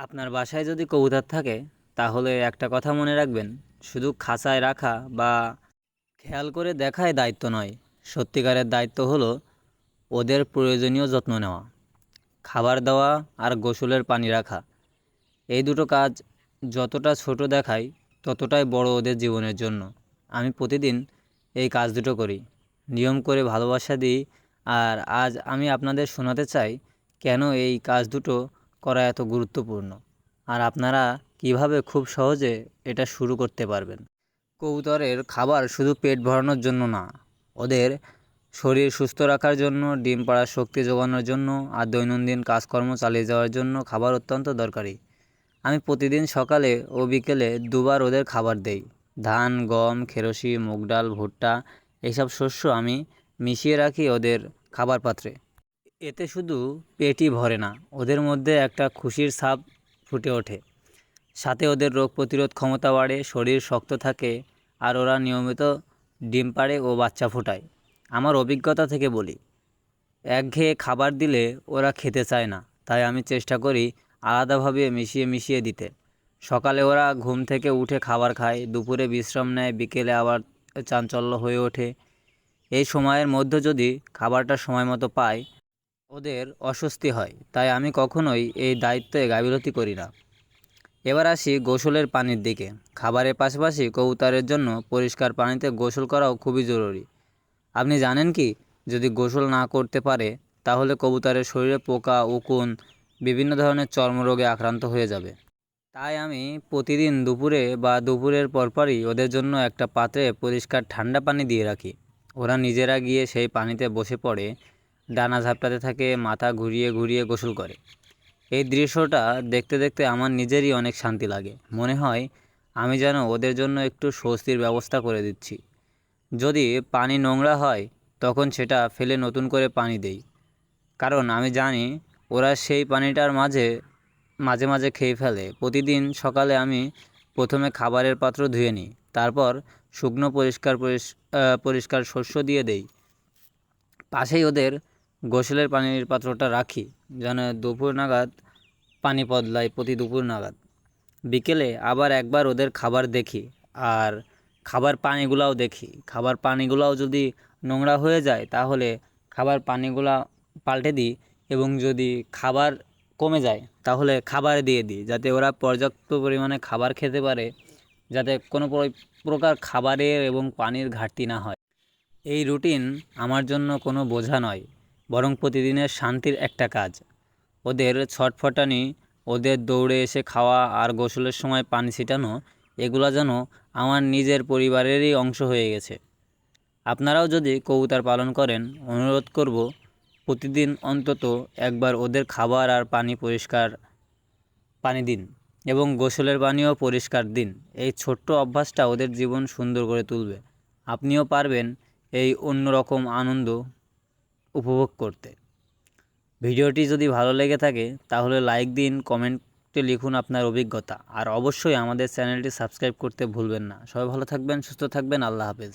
আপনার বাসায় যদি কবুতর থাকে, তাহলে একটা কথা মনে রাখবেন, শুধু খাঁচায় রাখা বা খেয়াল করে দেখায় দায়িত্ব নয়। সত্যিকারের দায়িত্ব হলো ওদের প্রয়োজনীয় যত্ন নেওয়া, খাবার দেওয়া আর গোসলের পানি রাখা। এই দুটো কাজ যতটা ছোট দেখায়, ততটাই বড় ওদের জীবনের জন্য। আমি প্রতিদিন এই কাজ দুটো করি। নিয়ম করে ভালোবাসা দিই। আর আজ আমি আপনাদের শোনাতে চাই, কেন এই কাজ দুটো করা এত গুরুত্বপূর্ণ। আর আপনারা কীভাবে খুব সহজে এটা শুরু করতে পারবেন? কবুতরের খাবার শুধু পেট ভরানোর জন্য না, ওদের শরীর সুস্থ রাখার জন্য, ডিম পাড়ার শক্তি যোগানোর জন্য, আর দৈনন্দিন কাজকর্ম চালিয়ে যাওয়ার জন্য খাবার অত্যন্ত দরকারি। আমি প্রতিদিন সকালে ও বিকেলে দুবার ওদের খাবার দেই। ধান, গম, খেরসি, মুগ ডাল, ভুট্টা, এইসব শস্য আমি মিশিয়ে রাখি ওদের খাবার পাত্রে। এতে শুধু পেটই ভরে না, ওদের মধ্যে একটা খুশির ছাপ ফুটে ওঠে। সাথে ওদের রোগ প্রতিরোধ ক্ষমতা বাড়ে, শরীর শক্ত থাকে, আর ওরা নিয়মিত ডিম পাড়ে ও বাচ্চা ফোটায়। আমার অভিজ্ঞতা থেকে বলি, একঘেয়ে খাবার দিলে ওরা খেতে চায় না, তাই আমি চেষ্টা করি আলাদাভাবে মিশিয়ে মিশিয়ে দিতে। সকালে ওরা ঘুম থেকে উঠে খাবার খায়, দুপুরে বিশ্রাম নেয়, বিকেলে আবার চাঞ্চল্য হয়ে ওঠে। এই সময়ের মধ্যে যদি খাবারটা সময় মতো পায় ওদের অস্বস্তি হয়। তাই আমি কখনোই এই দায়িত্বে গাফিলতি করি না। এবার আসি গোসলের পানির দিকে। খাবারের পাশাপাশি কবুতরের জন্য পরিষ্কার পানিতে গোসল করাও খুবই জরুরি। আপনি জানেন কি, যদি গোসল না করতে পারে, তাহলে কবুতরের শরীরে পোকা, উকুন, বিভিন্ন ধরনের চর্মরোগে আক্রান্ত হয়ে যাবে। তাই আমি প্রতিদিন দুপুরে বা দুপুরের পরপরই ওদের জন্য একটা পাত্রে পরিষ্কার ঠান্ডা পানি দিয়ে রাখি। ওরা নিজেরা গিয়ে সেই পানিতে বসে পড়ে ডানা ঝাপটাতে থাকে, মাথা ঘুরিয়ে ঘুরিয়ে গোসল করে। এই দৃশ্যটা দেখতে দেখতে আমার নিজেরই অনেক শান্তি লাগে। মনে হয় আমি যেন ওদের জন্য একটু স্বস্তির ব্যবস্থা করে দিচ্ছি। যদি পানি নোংরা হয়, তখন সেটা ফেলে নতুন করে পানি দেই। কারণ আমি জানি ওরা সেই পানিটার মাঝে মাঝে মাঝে খেয়ে ফেলে। প্রতিদিন সকালে আমি প্রথমে খাবারের পাত্র ধুয়ে নিই, তারপর শুকনো পরিষ্কার পরিষ্কার শস্য দিয়ে দেই। পাশেই ওদের গোসলের পানির পাত্রটা রাখি, যেন দুপুর নাগাদ পানি বদলায় প্রতি দুপুর নাগাদ। বিকেলে আবার একবার ওদের খাবার দেখি, আর খাবার পানিগুলাও দেখি। খাবার পানিগুলাও যদি নোংরা হয়ে যায়, তাহলে খাবার পানিগুলা পাল্টে দিই এবং যদি খাবার কমে যায়, তাহলে খাবার দিয়ে দিই, যাতে ওরা পর্যাপ্ত পরিমাণে খাবার খেতে পারে, যাতে কোনো প্রকার খাবারের এবং পানির ঘাটতি না হয়। এই রুটিন আমার জন্য কোনো বোঝা নয়। বরং প্রতিদিনের শান্তির একটা কাজ। ওদের ছটফটানি, ওদের দৌড়ে এসে খাওয়া আর গোসলের সময় পানি ছিটানো, এগুলো যেন আমার নিজের পরিবারেরই অংশ হয়ে গেছে। আপনারাও যদি কবুতর পালন করেন, অনুরোধ করব, প্রতিদিন অন্তত একবার ওদের খাবার আর পানি পরিষ্কার পানি দিন এবং গোসলের পানিও পরিষ্কার দিন। এই ছোট্ট অভ্যাসটা ওদের জীবন সুন্দর করে তুলবে। আপনিও পারবেন এই অন্যরকম আনন্দ উপভোগ করতে। ভিডিওটি যদি ভালো লেগে থাকে, তাহলে লাইক দিন কমেন্টে লিখুন আপনার অভিজ্ঞতা। আর অবশ্যই আমাদের চ্যানেলটি সাবস্ক্রাইব করতে ভুলবেন না। সবাই ভালো থাকবেন, সুস্থ থাকবেন, আল্লাহ হাফেজ।